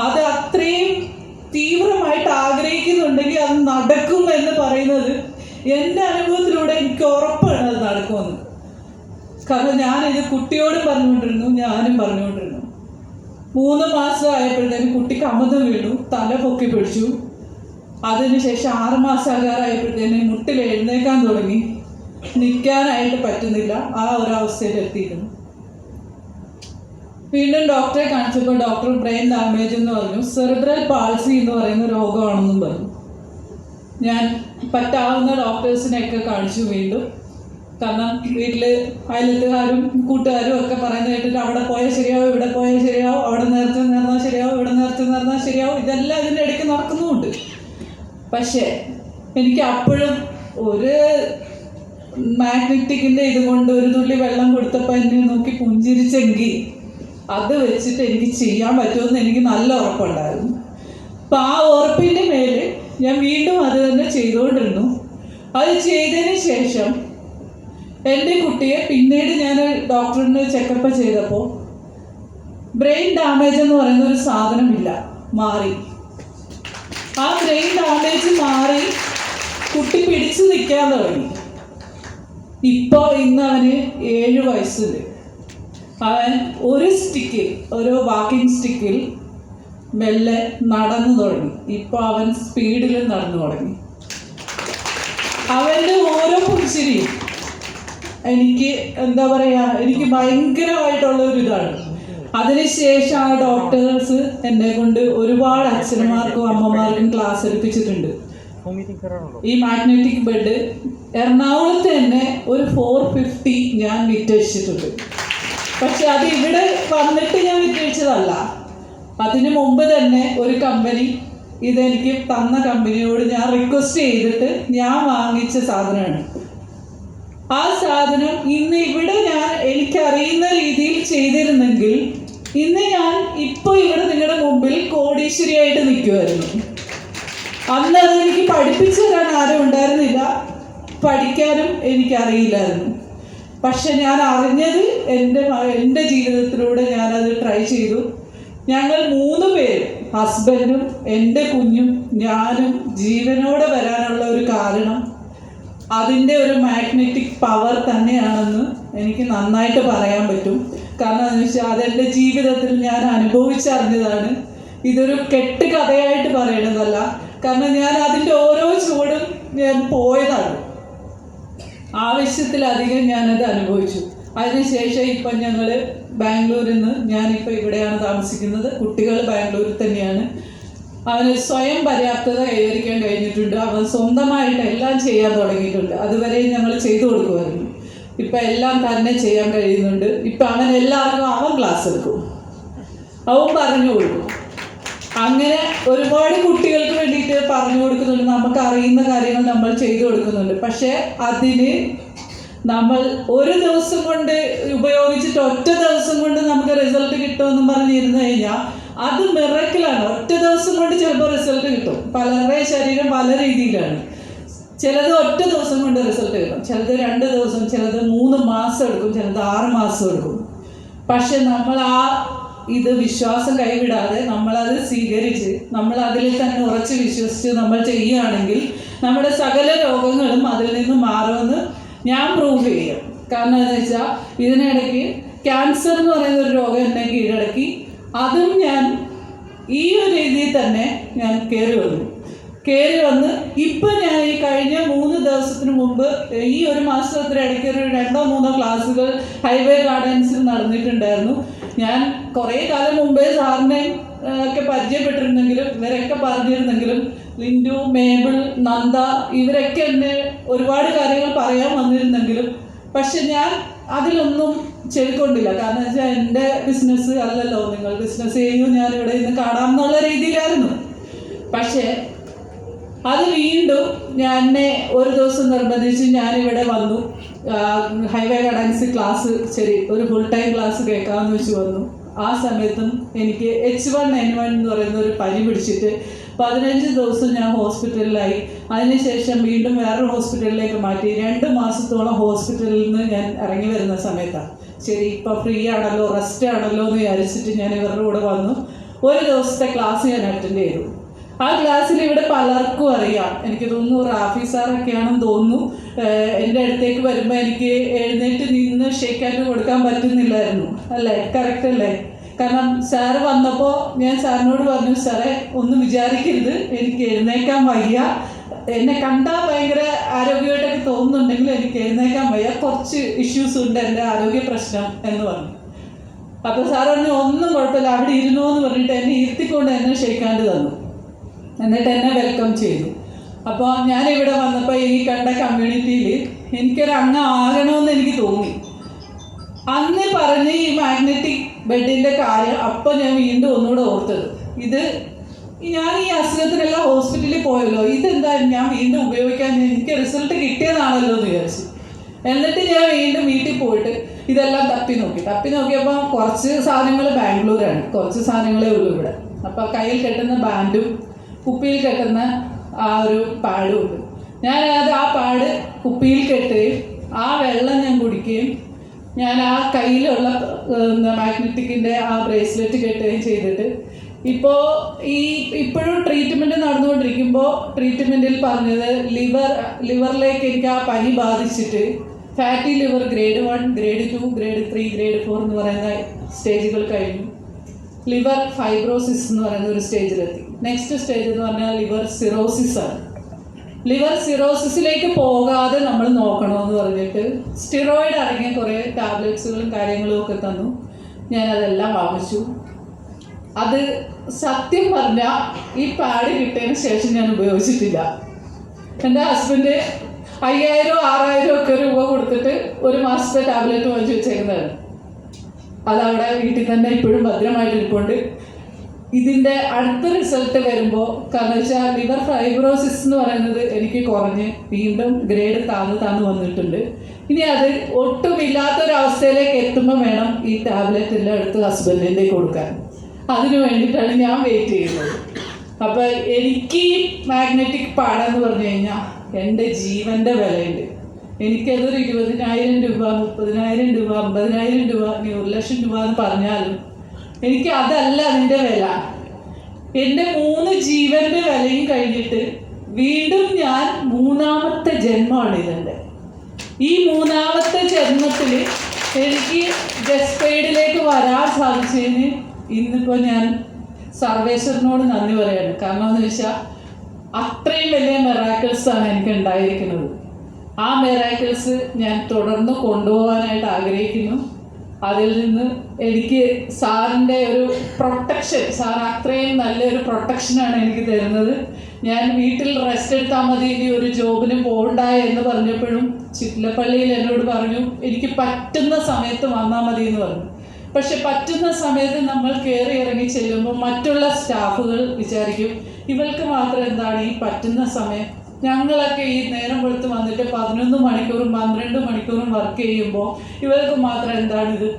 അത് അത്രയും തീവ്രമായിട്ട് ആഗ്രഹിക്കുന്നുണ്ടെങ്കിൽ അത് നടക്കും എന്ന് പറയുന്നത് എന്റെ അനുഭവത്തിലൂടെ എനിക്ക് ഉറപ്പാണ് അത് നടക്കുമെന്ന്. കാരണം ഞാനിത് കുട്ടിയോടും പറഞ്ഞുകൊണ്ടിരുന്നു ഞാനും പറഞ്ഞുകൊണ്ടിരുന്നു. മൂന്ന് മാസം ആയപ്പോഴത്തേനും കുട്ടിക്ക് അമൃതം വീണു തല പൊക്കി പിടിച്ചു. അതിനുശേഷം ആറ് മാസം ആകാറായപ്പോഴത്തേനും മുട്ടിൽ എഴുന്നേക്കാൻ തുടങ്ങി. നിൽക്കാനായിട്ട് പറ്റുന്നില്ല ആ ഒരു അവസ്ഥയിൽ എത്തിയിരുന്നു വീണ്ടും ഡോക്ടറെ കാണിച്ചപ്പോൾ ഡോക്ടർ ബ്രെയിൻ ഡാമേജ് എന്ന് പറഞ്ഞു. സെറിബ്രൽ പാൾസി എന്ന് പറയുന്ന രോഗമാണെന്നും പറഞ്ഞു. ഞാൻ പറ്റാവുന്ന ഡോക്ടേഴ്സിനെയൊക്കെ കാണിച്ചു വീണ്ടും. കാരണം വീട്ടിൽ അയലത്തുകാരും കൂട്ടുകാരും ഒക്കെ പറയുന്നത് കേട്ടിട്ട് അവിടെ പോയാൽ ശരിയാവും ഇവിടെ പോയാൽ ശരിയാവും അവിടെ നേരത്തെ നേർന്നാൽ ശരിയാവും ഇവിടെ നേരത്തെ നേർന്നാൽ ശരിയാവും. ഇതെല്ലാം ഇതിന്റെ ഇടയ്ക്ക് നടക്കുന്നുമുണ്ട്. പക്ഷേ എനിക്ക് അപ്പോഴും ഒരു മാഗ്നറ്റിക്കിന്റെ ഇത് കൊണ്ട് ഒരു തുള്ളി വെള്ളം കൊടുത്തപ്പോൾ എന്നെ നോക്കി പുഞ്ചിരിച്ചെങ്കിൽ അത് വെച്ചിട്ട് എനിക്ക് ചെയ്യാൻ പറ്റുമെന്ന് എനിക്ക് നല്ല ഉറപ്പുണ്ടായിരുന്നു. അപ്പം ആ ഉറപ്പിന്റെ മേൽ ഞാൻ വീണ്ടും അത് തന്നെ ചെയ്തുകൊണ്ടിരുന്നു. അത് ചെയ്തതിന് ശേഷം എന്റെ കുട്ടിയെ പിന്നീട് ഞാൻ ഡോക്ടറിന് ചെക്കപ്പ് ചെയ്തപ്പോൾ ബ്രെയിൻ ഡാമേജ് എന്ന് പറയുന്ന ഒരു സാധനമില്ല മാറി. ആ ബ്രെയിൻ ഡാമേജ് മാറി കുട്ടി പിടിച്ചു നിൽക്കാൻ തുടങ്ങി. ഇപ്പോൾ ഇന്ന് അവന് ഏഴ് വയസ്സുണ്ട്. അവൻ ഒരു സ്റ്റിക്കിൽ ഒരു വാക്കിംഗ് സ്റ്റിക്കിൽ മെല്ലെ നടന്നു തുടങ്ങി. ഇപ്പോൾ അവൻ സ്പീഡിൽ നടന്നു തുടങ്ങി. അവന്റെ ഓരോ പുഞ്ചിരിയും എനിക്ക് എന്താ പറയാ എനിക്ക് ഭയങ്കരമായിട്ടുള്ള ഒരു ഇതാണ് അതിനുശേഷം ആ ഡോക്ടേഴ്സ് എന്നെ കൊണ്ട് ഒരുപാട് അച്ഛന്മാർക്കും അമ്മമാർക്കും ക്ലാസ് എടുപ്പിച്ചിട്ടുണ്ട്. ഈ മാഗ്നറ്റിക് ബെഡ് എറണാകുളത്ത് തന്നെ ഒരു ഫോർ ഫിഫ്റ്റി ഞാൻ വിറ്റഴിച്ചിട്ടുണ്ട്. പക്ഷെ അത് ഇവിടെ വന്നിട്ട് ഞാൻ വിറ്റഴിച്ചതല്ല അതിനു മുമ്പ് തന്നെ ഒരു കമ്പനി ഇതെനിക്ക് തന്ന കമ്പനിയോട് ഞാൻ റിക്വസ്റ്റ് ചെയ്തിട്ട് ഞാൻ വാങ്ങിച്ച സാധനമാണ്. ആ സാധനം ഇന്ന് ഇവിടെ ഞാൻ എനിക്കറിയുന്ന രീതിയിൽ ചെയ്തിരുന്നെങ്കിൽ ഇന്ന് ഞാൻ ഇപ്പോൾ ഇവിടെ നിങ്ങളുടെ മുമ്പിൽ കോടീശ്വരിയായിട്ട് നിൽക്കുമായിരുന്നു അന്ന് അത് എനിക്ക് പഠിപ്പിച്ചു തരാൻ ആരും ഉണ്ടായിരുന്നില്ല. പഠിക്കാനും എനിക്കറിയില്ലായിരുന്നു. പക്ഷെ ഞാൻ അറിഞ്ഞത് എന്റെ എന്റെ ജീവിതത്തിലൂടെ ഞാനത് ട്രൈ ചെയ്തു. ഞങ്ങൾ മൂന്ന് പേര് ഹസ്ബൻഡും എന്റെ കുഞ്ഞും ഞാനും ജീവനോടെ വരാനുള്ള ഒരു കാരണം അതിന്റെ ഒരു മാഗ്നറ്റിക് പവർ തന്നെയാണെന്ന് എനിക്ക് നന്നായിട്ട് പറയാൻ പറ്റും. കാരണം എന്ന് വെച്ചാൽ അതെന്റെ ജീവിതത്തിൽ ഞാൻ അനുഭവിച്ചറിഞ്ഞതാണ്. ഇതൊരു കെട്ട് കഥയായിട്ട് പറയണതല്ല. കാരണം ഞാൻ അതിന്റെ ഓരോ ചുവടും ഞാൻ പോയതാണ്. ആവശ്യത്തിലധികം ഞാനത് അനുഭവിച്ചു. അതിനുശേഷം ഇപ്പം ഞങ്ങൾ ബാംഗ്ലൂരിൽ നിന്ന് ഞാനിപ്പോൾ ഇവിടെയാണ് താമസിക്കുന്നത്. കുട്ടികൾ ബാംഗ്ലൂരിൽ തന്നെയാണ്. അവന് സ്വയം പര്യാപ്തത കൈവരിക്കാൻ കഴിഞ്ഞിട്ടുണ്ട്. അവൻ സ്വന്തമായിട്ട് എല്ലാം ചെയ്യാൻ തുടങ്ങിയിട്ടുണ്ട്. അതുവരെ ഞങ്ങൾ ചെയ്തു കൊടുക്കുമായിരുന്നു. ഇപ്പം എല്ലാം തന്നെ ചെയ്യാൻ കഴിയുന്നുണ്ട്. ഇപ്പം അവൻ എല്ലാവർക്കും അവൻ ക്ലാസ് എടുക്കും. അവൻ പറഞ്ഞു കൊടുക്കും. അങ്ങനെ ഒരുപാട് കുട്ടികൾക്ക് വേണ്ടിയിട്ട് പറഞ്ഞു കൊടുക്കുന്നുണ്ട്. നമുക്ക് അറിയുന്ന കാര്യങ്ങൾ നമ്മൾ ചെയ്തു കൊടുക്കുന്നുണ്ട്. പക്ഷേ അതിന് നമ്മൾ ഒരു ദിവസം കൊണ്ട് ഉപയോഗിച്ചിട്ട് ഒറ്റ ദിവസം കൊണ്ട് നമുക്ക് റിസൾട്ട് കിട്ടുമെന്ന് പറഞ്ഞിരുന്നു കഴിഞ്ഞാൽ അത് മിറക്കിലാണ് ഒറ്റ ദിവസം കൊണ്ട് ചിലപ്പോൾ റിസൾട്ട് കിട്ടും. പലരുടെ ശരീരം പല രീതിയിലാണ്. ചിലത് ഒറ്റ ദിവസം കൊണ്ട് റിസൾട്ട് കിട്ടും. ചിലത് രണ്ട് ദിവസം ചിലത് മൂന്ന് മാസം എടുക്കും ചിലത് ആറ് മാസം എടുക്കും. പക്ഷെ നമ്മൾ ആ ഇത് വിശ്വാസം കൈവിടാതെ നമ്മളത് സ്വീകരിച്ച് നമ്മൾ അതിൽ തന്നെ ഉറച്ച് വിശ്വസിച്ച് നമ്മൾ ചെയ്യുകയാണെങ്കിൽ നമ്മുടെ സകല രോഗങ്ങളും അതിൽ നിന്ന് മാറുമെന്ന് ഞാൻ പ്രൂവ് ചെയ്യും. കാരണം എന്താ വെച്ചാൽ ഇതിനിടയ്ക്ക് ക്യാൻസർ എന്ന് പറയുന്ന ഒരു രോഗം എന്നെ കീഴടക്കി അതും ഞാൻ ഈ ഒരു രീതിയിൽ തന്നെ ഞാൻ കയറി വന്നു. കയറി വന്ന് ഇപ്പം ഞാൻ ഈ കഴിഞ്ഞ മൂന്ന് ദിവസത്തിന് മുമ്പ് ഈ ഒരു മാസത്തിന് ഇടയ്ക്ക് ഒരു രണ്ടോ മൂന്നോ ക്ലാസ്സുകൾ ഹൈവേ ഗാർഡൻസിൽ നടന്നിട്ടുണ്ടായിരുന്നു. ഞാൻ കുറേ കാലം മുമ്പേ സാറിനെ ഒക്കെ പരിചയപ്പെട്ടിരുന്നെങ്കിലും ഇവരൊക്കെ പറഞ്ഞിരുന്നെങ്കിലും ലിൻഡു മേബിൾ നന്ദ ഇവരൊക്കെ എന്നെ ഒരുപാട് കാര്യങ്ങൾ പറയാൻ വന്നിരുന്നെങ്കിലും പക്ഷെ ഞാൻ അതിലൊന്നും ചെവിക്കൊണ്ടില്ല. കാരണം വെച്ചാൽ എന്റെ ബിസിനസ് അല്ലല്ലോ നിങ്ങൾ ബിസിനസ് ചെയ്യൂ ഞാൻ ഇവിടെ ഇന്ന് കാണാം എന്നുള്ള രീതിയിലായിരുന്നു. പക്ഷേ അത് വീണ്ടും ഞാൻ ഒരു ദിവസം നിർബന്ധിച്ച് ഞാനിവിടെ വന്നു. ഹൈവേ ഗൈഡൻസ് ക്ലാസ് ശരി ഒരു ഫുൾ ടൈം ക്ലാസ് കേൾക്കാമെന്ന് വെച്ച് വന്നു. ആ സമയത്തും എനിക്ക് എച്ച് വൺ എൻ വൺ എന്ന് പറയുന്ന ഒരു പനി പിടിച്ചിട്ട് പതിനഞ്ച് ദിവസം ഞാൻ ഹോസ്പിറ്റലിലായി അതിനുശേഷം വീണ്ടും വേറൊരു ഹോസ്പിറ്റലിലേക്ക് മാറ്റി. രണ്ട് മാസത്തോളം ഹോസ്പിറ്റലിൽ നിന്ന് ഞാൻ ഇറങ്ങി വരുന്ന സമയത്താണ് ശരി ഇപ്പോൾ ഫ്രീ ആണല്ലോ റെസ്റ്റ് ആണല്ലോ എന്ന് വിചാരിച്ചിട്ട് ഞാൻ ഇവരുടെ കൂടെ വന്നു. ഒരു ദിവസത്തെ ക്ലാസ് ഞാൻ അറ്റൻഡ് ചെയ്തു. ആ ക്ലാസ്സിൽ ഇവിടെ പലർക്കും അറിയാം. എനിക്ക് തോന്നുന്നു റാഫി സാറൊക്കെയാണെന്ന് തോന്നുന്നു. എന്റെ അടുത്തേക്ക് വരുമ്പോൾ എനിക്ക് എഴുന്നേറ്റ് നിന്ന് ഷേക്കാൻഡ് കൊടുക്കാൻ പറ്റുന്നില്ലായിരുന്നു. അല്ലേ? കറക്റ്റ് അല്ലേ? കാരണം സാറ് വന്നപ്പോൾ ഞാൻ സാറിനോട് പറഞ്ഞു സാറേ ഒന്ന് വിചാരിക്കരുത്. എനിക്ക് എഴുന്നേക്കാൻ വയ്യ. എന്നെ കണ്ടാൽ ഭയങ്കര ആരോഗ്യമായിട്ടൊക്കെ തോന്നുന്നുണ്ടെങ്കിൽ എനിക്ക് എഴുന്നേക്കാൻ വയ്യ. കുറച്ച് ഇഷ്യൂസ് ഉണ്ട് എന്റെ ആരോഗ്യ പ്രശ്നം എന്ന് പറഞ്ഞു. അപ്പോൾ സാർ പറഞ്ഞു ഒന്നും കുഴപ്പമില്ല. അവിടെ ഇരുന്നോ എന്ന് പറഞ്ഞിട്ട് എന്നെ ഇരുത്തിക്കൊണ്ട് എന്നെ ഷെയ്ക്കാണ്ട് തന്നു. എന്നിട്ട് എന്നെ വെൽക്കം ചെയ്തു. അപ്പോൾ ഞാൻ ഇവിടെ വന്നപ്പോൾ ഈ കണ്ട കമ്മ്യൂണിറ്റിയിൽ എനിക്കൊരു അങ്ങ് ആകണമെന്ന് എനിക്ക് തോന്നി. അന്ന് പറഞ്ഞ ഈ മാഗ്നറ്റിക് ബെഡിന്റെ കാര്യം അപ്പോൾ ഞാൻ വീണ്ടും ഒന്നുകൂടെ ഓർത്തത്. ഇത് ഞാൻ ഈ അസുഖത്തിനെല്ലാം ഹോസ്പിറ്റലിൽ പോയല്ലോ. ഇതെന്താ ഞാൻ വീണ്ടും ഉപയോഗിക്കാൻ എനിക്ക് റിസൾട്ട് കിട്ടിയതാണല്ലോ എന്ന് വിചാരിച്ചു. എന്നിട്ട് ഞാൻ വീണ്ടും വീട്ടിൽ പോയിട്ട് ഇതെല്ലാം തപ്പി നോക്കി. തപ്പി നോക്കിയപ്പോൾ കുറച്ച് സാധനങ്ങൾ ബാംഗ്ലൂരാണ്. കുറച്ച് സാധനങ്ങളേ ഉള്ളൂ ഇവിടെ. അപ്പോൾ കയ്യിൽ കെട്ടുന്ന ബാൻഡും കുപ്പിയിൽ കെട്ടുന്ന ആ ഒരു പാടുമുണ്ട് ഞാൻ അത് ആ പാട് കുപ്പിയിൽ കെട്ടുകയും ആ വെള്ളം ഞാൻ കുടിക്കുകയും ഞാൻ ആ കയ്യിലുള്ള മാഗ്നറ്റിക്കിന്റെ ആ ബ്രേസ്ലെറ്റ് കെട്ടുകയും ചെയ്തിട്ട് ഇപ്പോൾ ഈ ഇപ്പോഴും ട്രീറ്റ്മെന്റ് നടന്നുകൊണ്ടിരിക്കുമ്പോൾ ട്രീറ്റ്മെന്റിൽ പറഞ്ഞത് ലിവർ ലിവറിലേക്ക് എനിക്ക് ആ പനി ബാധിച്ചിട്ട് fatty liver grade one grade two grade three grade four എന്ന് പറയുന്ന സ്റ്റേജുകൾ കഴിഞ്ഞു. ലിവർ ഫൈബ്രോസിസ് എന്ന് പറയുന്ന ഒരു സ്റ്റേജിലെത്തി. നെക്സ്റ്റ് സ്റ്റേജ് എന്ന് പറഞ്ഞാൽ ലിവർ സിറോസിസ് ആണ്. ലിവർ സിറോസിസിലേക്ക് പോകാതെ നമ്മൾ നോക്കണമെന്ന് പറഞ്ഞിട്ട് സ്റ്റിറോയിഡ് അടങ്ങിയ കുറേ ടാബ്ലറ്റ്സുകളും കാര്യങ്ങളും ഒക്കെ തന്നു. ഞാനതെല്ലാം വാങ്ങിച്ചു. അത് സത്യം പറഞ്ഞാൽ ഈ പാഡ് കിട്ടിയതിന് ശേഷം ഞാൻ ഉപയോഗിച്ചിട്ടില്ല. എന്റെ ഹസ്ബൻഡ് അയ്യായിരം ആറായിരം ഒക്കെ രൂപ കൊടുത്തിട്ട് ഒരു മാസത്തെ ടാബ്ലറ്റ് വാങ്ങിച്ചു വെച്ചേക്കുന്നതാണ്. അതവിടെ വീട്ടിൽ തന്നെ ഇപ്പോഴും ഭദ്രമായിട്ട് ഇരിപ്പുണ്ട് ഇതിന്റെ അടുത്ത റിസൾട്ട് വരുമ്പോൾ കാരണം വെച്ചാൽ ലിവർ ഫൈബ്രോസിസ് എന്ന് പറയുന്നത് എനിക്ക് കുറഞ്ഞ് വീണ്ടും ഗ്രേഡ് താന്ന് താന്ന് വന്നിട്ടുണ്ട്. ഇനി അത് ഒട്ടുമില്ലാത്തൊരവസ്ഥയിലേക്ക് എത്തുമ്പോൾ വേണം ഈ ടാബ്ലറ്റ് എല്ലാം എടുത്ത് ഹസ്ബൻഡിന്റെ കൊടുക്കാൻ. അതിനു വേണ്ടിയിട്ടാണ് ഞാൻ വെയിറ്റ് ചെയ്യുന്നത്. അപ്പോൾ എനിക്ക് ഈ മാഗ്നറ്റിക് പാടെന്ന് പറഞ്ഞു കഴിഞ്ഞാൽ എന്റെ ജീവന്റെ വിലയുണ്ട്. എനിക്കതൊരു ഇരുപതിനായിരം രൂപ മുപ്പതിനായിരം രൂപ അമ്പതിനായിരം രൂപ ഒരു ലക്ഷം രൂപ എന്ന് പറഞ്ഞാലും എനിക്ക് അതല്ല അതിന്റെ വില. എന്റെ മൂന്ന് ജീവന്റെ വിലയും കഴിഞ്ഞിട്ട് വീണ്ടും ഞാൻ മൂന്നാമത്തെ ജന്മമാണ് ഇതിന്റെ ഈ മൂന്നാമത്തെ ജന്മത്തിൽ എനിക്ക് ജസ്പെയ്ഡിലേക്ക് വരാൻ സാധിച്ചതിന് ഇന്നിപ്പോൾ ഞാൻ സർവേശ്വരനോട് നന്ദി പറയാണ്. കാരണം എന്ന് വെച്ചാൽ അത്രയും വലിയ മെറാക്കിൾസ് ആണ് എനിക്ക് ഉണ്ടായിരിക്കുന്നത്. ആ മെറാക്കിൾസ് ഞാൻ തുടർന്ന് കൊണ്ടുപോകാനായിട്ട് ആഗ്രഹിക്കുന്നു. അതിൽ നിന്ന് എനിക്ക് സാറിന്റെ ഒരു പ്രൊട്ടക്ഷൻ സാർ അത്രയും നല്ലൊരു പ്രൊട്ടക്ഷനാണ് എനിക്ക് തരുന്നത്. ഞാൻ വീട്ടിൽ റെസ്റ്റ് എടുത്താൽ മതി ഇനി ഒരു ജോബിന് പോകണ്ട എന്ന് പറഞ്ഞപ്പോഴും ചിറ്റിലപ്പള്ളിയിൽ എന്നോട് പറഞ്ഞു എനിക്ക് പറ്റുന്ന സമയത്ത് വന്നാൽ മതി എന്ന് പറഞ്ഞു. പക്ഷെ പറ്റുന്ന സമയത്ത് നമ്മൾ കയറി ഇറങ്ങി ചെല്ലുമ്പോൾ മറ്റുള്ള സ്റ്റാഫുകൾ വിചാരിക്കും ഇവൾക്ക് മാത്രം എന്താണ് ഈ പറ്റുന്ന സമയം ഞങ്ങളൊക്കെ ഈ നേരം വെളുത്ത് വന്നിട്ട് പതിനൊന്ന് മണിക്കൂറും പന്ത്രണ്ട് മണിക്കൂറും വർക്ക് ചെയ്യുമ്പോൾ ഇവർക്ക് മാത്രം എന്താണിത്?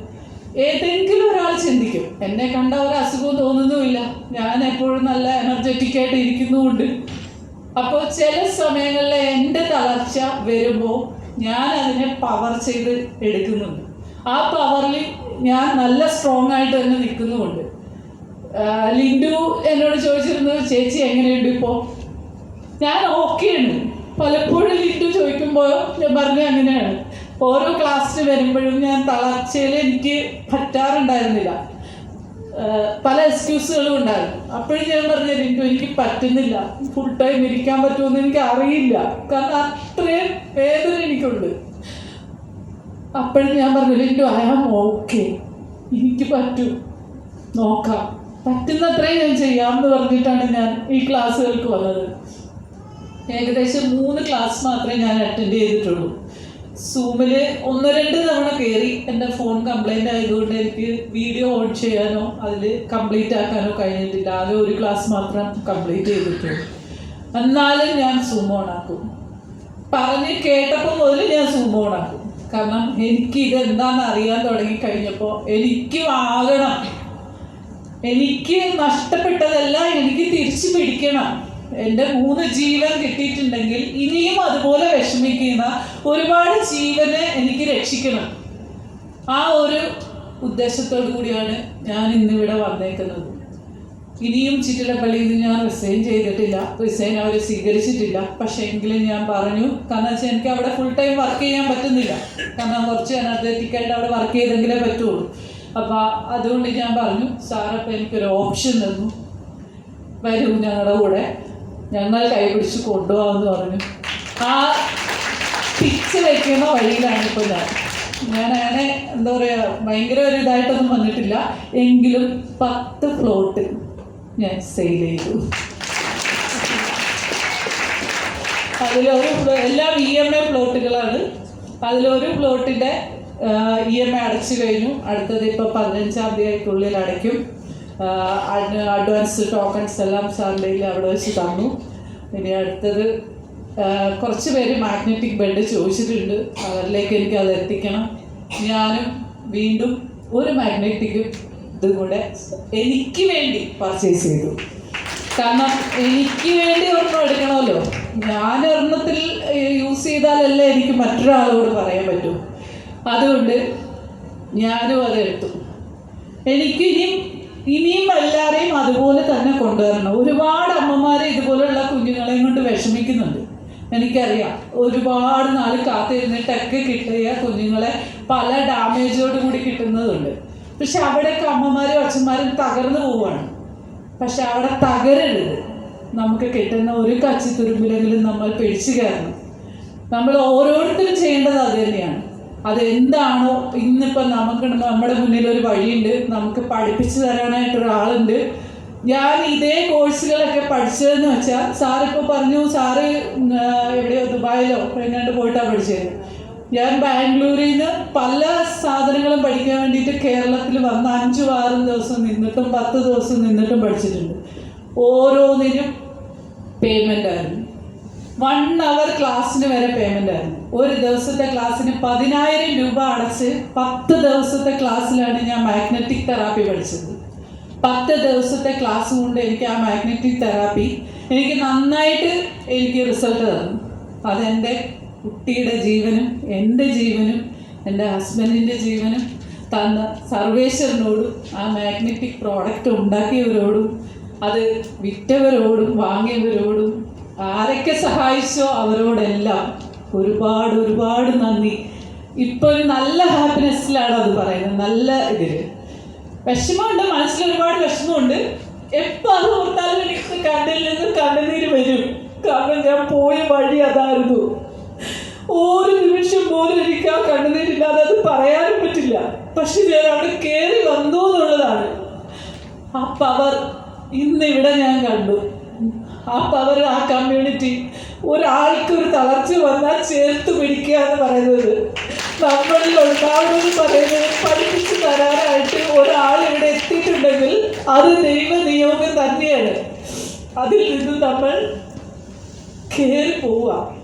ഏതെങ്കിലും ഒരാൾ ചിന്തിക്കും. എന്നെ കണ്ട ഒരു അസുഖവും തോന്നുന്നുമില്ല. ഞാൻ എപ്പോഴും നല്ല എനർജറ്റിക് ആയിട്ട് ഇരിക്കുന്നുമുണ്ട്. അപ്പോൾ ചില സമയങ്ങളിൽ എന്റെ തളർച്ച വരുമ്പോൾ ഞാൻ അതിനെ പവർ ചെയ്ത് എടുക്കുന്നുണ്ട്. ആ പവറിൽ ഞാൻ നല്ല സ്ട്രോങ് ആയിട്ട് തന്നെ നിൽക്കുന്നുമുണ്ട്. ലിൻഡു എന്നോട് ചോദിച്ചിരുന്നു ചേച്ചി എങ്ങനെയുണ്ട് ഇപ്പോൾ ഞാൻ ഓക്കെയാണ്. പലപ്പോഴും ലിൻഡു ചോദിക്കുമ്പോൾ ഞാൻ പറഞ്ഞു അങ്ങനെയാണ്. ഓരോ ക്ലാസ്സിൽ വരുമ്പോഴും ഞാൻ തളർച്ചയിൽ എനിക്ക് പറ്റാറുണ്ടായിരുന്നില്ല. പല എക്സ്ക്യൂസുകളും ഉണ്ടായിരുന്നു. അപ്പോഴും ഞാൻ പറഞ്ഞു ലിറ്റു എനിക്ക് പറ്റുന്നില്ല. ഫുൾ ടൈം ഇരിക്കാൻ പറ്റുമെന്ന് എനിക്ക് അറിയില്ല. കാരണം അത്രയും വേദന എനിക്കുണ്ട്. അപ്പോഴും ഞാൻ പറഞ്ഞു ലിറ്റു ഐ ആം ഓക്കെ എനിക്ക് പറ്റും. നോക്കാം. പറ്റുന്നത്രയും ഞാൻ ചെയ്യാമെന്ന് പറഞ്ഞിട്ടാണ് ഞാൻ ഈ ക്ലാസ്സുകൾക്ക് വന്നത്. ഏകദേശം മൂന്ന് ക്ലാസ് മാത്രമേ ഞാൻ അറ്റൻഡ് ചെയ്തിട്ടുള്ളൂ. സൂമിൽ ഒന്ന് രണ്ട് തവണ കയറി എന്റെ ഫോൺ കംപ്ലൈന്റ് ആയതുകൊണ്ട് എനിക്ക് വീഡിയോ ഓൺ ചെയ്യാനോ അതിൽ കംപ്ലീറ്റ് ആക്കാനോ കഴിഞ്ഞിട്ടില്ല. ആകെ ഒരു ക്ലാസ് മാത്രം കംപ്ലീറ്റ് ചെയ്തിട്ടുള്ളൂ. എന്നാലും ഞാൻ സൂം ആക്കും. പറഞ്ഞ് കേട്ടപ്പോൾ മുതൽ ഞാൻ സൂം ആക്കും. കാരണം എനിക്ക് ഇത് എന്താണെന്ന് അറിയാൻ തുടങ്ങി കഴിഞ്ഞപ്പോൾ എനിക്ക് ആകണം എനിക്ക് നഷ്ടപ്പെട്ടതെല്ലാം എനിക്ക് തിരിച്ചു പിടിക്കണം. എന്റെ മൂന്ന് ജീവൻ കിട്ടിയിട്ടുണ്ടെങ്കിൽ ഇനിയും അതുപോലെ വിഷമിക്കുന്ന ഒരുപാട് ജീവനെ എനിക്ക് രക്ഷിക്കണം. ആ ഒരു ഉദ്ദേശത്തോടു കൂടിയാണ് ഞാൻ ഇന്നിവിടെ വന്നേക്കുന്നത്. ഇനിയും ചിറ്റിലപ്പള്ളിയിൽ ഞാൻ റിസൈൻ ചെയ്തിട്ടില്ല. റിസൈൻ അവർ സ്വീകരിച്ചിട്ടില്ല. പക്ഷേ എങ്കിലും ഞാൻ പറഞ്ഞു കാരണം വെച്ചാൽ എനിക്ക് അവിടെ ഫുൾ ടൈം വർക്ക് ചെയ്യാൻ പറ്റുന്നില്ല. കാരണം കുറച്ച് അനർജറ്റിക്കായിട്ട് അവിടെ വർക്ക് ചെയ്തെങ്കിലേ പറ്റുള്ളൂ. അപ്പോൾ അതുകൊണ്ട് ഞാൻ പറഞ്ഞു സാറപ്പം എനിക്കൊരു ഓപ്ഷൻ തന്നു. വരും ഞങ്ങളുടെ കൂടെ. ഞങ്ങൾ കൈപിടിച്ച് കൊണ്ടുപോകാമെന്ന് പറഞ്ഞു. ആ പിച്ച് വയ്ക്കുന്ന വഴിയിലാണ് ഇപ്പോൾ ഞാൻ. ഞാൻ അങ്ങനെ എന്താ പറയുക ഭയങ്കര ഒരു ഇതായിട്ടൊന്നും വന്നിട്ടില്ല. എങ്കിലും പത്ത് ഫ്ലോട്ട് ഞാൻ സെയിൽ ചെയ്തു. അതിലൊരു എല്ലാം ഇ എം ഐ പ്ലോട്ടുകളാണ് അതിലൊരു പ്ലോട്ടിന്റെ ഇ എം ഐ അടച്ചു കഴിഞ്ഞു. അടുത്തത് ഇപ്പോൾ പതിനഞ്ചാം തീയതിക്കുള്ളിൽ അടയ്ക്കും. അഡ്വാൻസ് ടോക്കൺസ് എല്ലാം സാറിന്റെ അവിടെ വെച്ച് തന്നു. ഇനി അടുത്തത് കുറച്ച് പേര് മാഗ്നറ്റിക് ബെഡ് ചോദിച്ചിട്ടുണ്ട്. അവരിലേക്ക് എനിക്ക് അത് എത്തിക്കണം. ഞാനും വീണ്ടും ഒരു മാഗ്നറ്റിക് ഇതും കൂടെ എനിക്ക് വേണ്ടി പർച്ചേസ് ചെയ്തു. കാരണം എനിക്ക് വേണ്ടി ഒരെണ്ണം എടുക്കണമല്ലോ. ഞാൻ ഒരെണ്ണത്തിൽ യൂസ് ചെയ്താലല്ലേ എനിക്ക് മറ്റൊരാളോട് പറയാൻ പറ്റൂ. അതുകൊണ്ട് ഞാനും അത് എടുത്തു. എനിക്ക് ഇനിയും എല്ലാവരെയും അതുപോലെ തന്നെ കൊണ്ടുവരണം. ഒരുപാട് അമ്മമാരെ ഇതുപോലെയുള്ള കുഞ്ഞുങ്ങളെയും കൊണ്ട് വിഷമിക്കുന്നുണ്ട്. എനിക്കറിയാം. ഒരുപാട് നാൾ കാത്തിരുന്നിട്ടൊക്കെ കിട്ടിയ കുഞ്ഞുങ്ങളെ പല ഡാമേജോട് കൂടി കിട്ടുന്നതുണ്ട്. പക്ഷെ അവിടെയൊക്കെ അമ്മമാരും അച്ഛന്മാരും തകർന്നു പോവുകയാണ്. പക്ഷെ അവിടെ തകരരുത്. നമുക്ക് കിട്ടുന്ന ഒരു കച്ചി കച്ചിത്തുരുമ്പിലെങ്കിലും നമ്മൾ പിടിച്ചു കയറണം. നമ്മൾ ഓരോരുത്തരും ചെയ്യേണ്ടത് അത് തന്നെയാണ്. അതെന്താണോ ഇന്നിപ്പോൾ നമുക്ക് നമ്മുടെ മുന്നിൽ ഒരു വഴിയുണ്ട്. നമുക്ക് പഠിപ്പിച്ചു തരാനായിട്ട് ഒരാളുണ്ട്. ഞാൻ ഇതേ കോഴ്സുകളൊക്കെ പഠിച്ചതെന്ന് വെച്ചാൽ സാറിപ്പോൾ പറഞ്ഞു സാറ് എവിടെയോ ദുബായിലോ എങ്ങാണ്ട് പോയിട്ടാണ് പഠിച്ചത് ഞാൻ ബാംഗ്ലൂരിൽ നിന്ന് പല സാധനങ്ങളും പഠിക്കാൻ വേണ്ടിയിട്ട് കേരളത്തിൽ വന്ന് അഞ്ചും ആറും ദിവസം നിന്നിട്ടും പത്ത് ദിവസം നിന്നിട്ടും പഠിച്ചിട്ടുണ്ട്. ഓരോന്നിനും പേയ്മെന്റ് ആയിരുന്നു. വൺ അവർ ക്ലാസ്സിന് വരെ പേയ്മെന്റ് ആയിരുന്നു. ഒരു ദിവസത്തെ ക്ലാസ്സിന് പതിനായിരം രൂപ അടച്ച് പത്ത് ദിവസത്തെ ക്ലാസ്സിലാണ് ഞാൻ മാഗ്നറ്റിക് തെറാപ്പി പഠിച്ചത്. പത്ത് ദിവസത്തെ ക്ലാസ് കൊണ്ട് എനിക്ക് ആ മാഗ്നറ്റിക് തെറാപ്പി എനിക്ക് നന്നായിട്ട് എനിക്ക് റിസൾട്ട് തന്നു. അതെന്റെ കുട്ടിയുടെ ജീവനും എന്റെ ജീവനും എന്റെ ഹസ്ബൻഡിന്റെ ജീവനും തന്ന സർവേശ്വരനോടും ആ മാഗ്നറ്റിക് പ്രോഡക്റ്റ് ഉണ്ടാക്കിയവരോടും അത് വിറ്റവരോടും വാങ്ങിയവരോടും ആരൊക്കെ സഹായിച്ചോ അവരോടെല്ലാം ഒരുപാട് ഒരുപാട് നന്ദി. ഇപ്പോൾ ഒരു നല്ല ഹാപ്പിനെസ്സിലാണ് അത് പറയുന്നത്. നല്ല ഇതിൽ വിഷമമുണ്ട് മനസ്സിൽ ഒരുപാട് വിഷമമുണ്ട്. എപ്പോൾ അത് ഓർത്താലും എനിക്ക് കണ്ണിൽ നിന്ന് കണ്ണുനീര് വരും. കാരണം ഞാൻ പോയ വഴി അതായിരുന്നു. ഒരു നിമിഷം പോലും എനിക്ക് ആ കണ്ണുനീരില്ലാതെ അത് പറയാനും പറ്റില്ല. പക്ഷെ ഞാൻ അവിടെ കയറി വന്നു എന്നുള്ളതാണ്. ആ പവർ ഇന്ന് ഇവിടെ ഞാൻ കണ്ടു. ആ പവർ ആ കമ്മ്യൂണിറ്റി ഒരാൾക്ക് ഒരു തളർച്ച വന്നാൽ ചേർത്ത് പിടിക്കുക എന്ന് പറയുന്നത് നമ്മളിൽ ഉണ്ടാവുമെന്ന് പറയുന്നത് പഠിപ്പിച്ചു തരാനായിട്ട് ഒരാൾ ഇവിടെ എത്തിയിട്ടുണ്ടെങ്കിൽ അത് ദൈവ നിയോഗം തന്നെയാണ്. അതിൽ നിന്ന് നമ്മൾ കയറി പോവുക.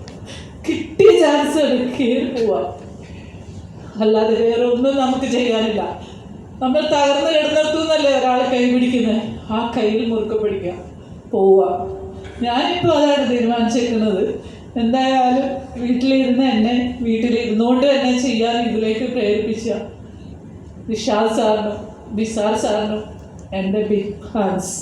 കിട്ടിയ ചാൻസ് കയറി പോവുക. അല്ലാതെ വേറെ ഒന്നും നമുക്ക് ചെയ്യാനില്ല. നമ്മൾ തകർന്നു കിടന്നിടത്തുനിന്നല്ലേ ഒരാൾ കൈ പിടിക്കുന്നത് ആ കയ്യിൽ മുറുക്കെ പിടിക്കുക. പോവുക. ഞാനിപ്പോൾ അതാണ് തീരുമാനിച്ചേക്കുന്നത്. എന്തായാലും വീട്ടിലിരുന്ന് എന്നെ വീട്ടിലിരുന്നുകൊണ്ട് തന്നെ ചെയ്യാൻ ഇതിലേക്ക് പ്രേരിപ്പിച്ച വിശാൽ സാറിനും ബിസാർ സാറിനും എന്റെ ബിഗ് ഹാൻസ്